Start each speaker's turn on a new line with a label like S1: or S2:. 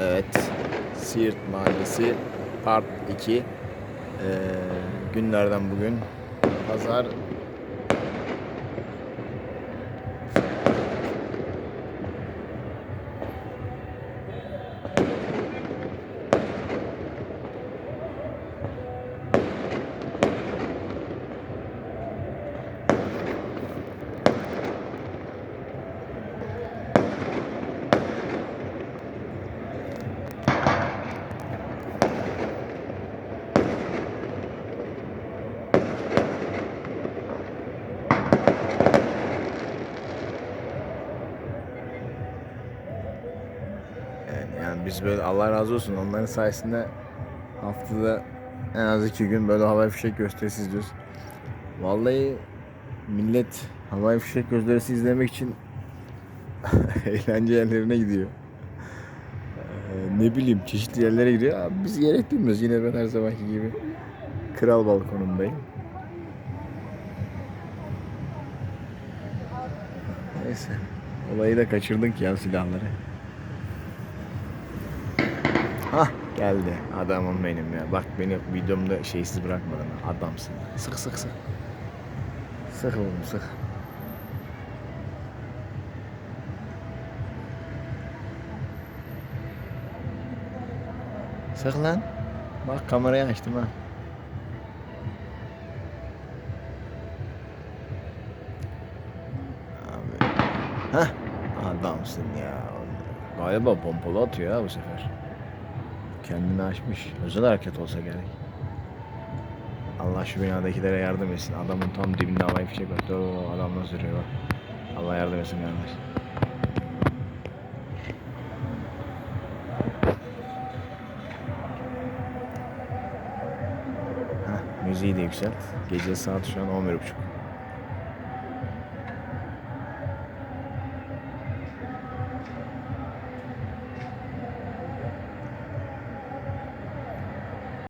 S1: Evet. Siirt Mahallesi Part 2. Ee, günlerden bugün. Pazar. Yani, yani biz böyle Allah razı olsun onların sayesinde haftada en az iki gün böyle havai fişek gösterisi izliyoruz. Vallahi millet havai fişek gösterisi izlemek için eğlence yerlerine gidiyor. Ee, ne bileyim çeşitli yerlere gidiyor. Abi biz gerek duymuyoruz. Yine ben her zamanki gibi kral balkonundayım. Neyse. Olayı da kaçırdık ya silahları. Hah geldi. Adamım benim ya. Bak beni videomda şeysiz bırakmadın. Adamsın. Sık sık sık. Sık oğlum sık. Sık lan. Bak kamerayı açtım ha. Abi. Hah. Adamsın ya. Galiba pompalı atıyor ha bu sefer. Kendini aşmış. Özel hareket olsa gerek. Allah şu binadakilere yardım etsin. Adamın tam dibinde havai fişek attı. Oo, adam nasıl bak. Allah yardım etsin kardeş. Müziği de yükselt. Gece saat şu an 11.30.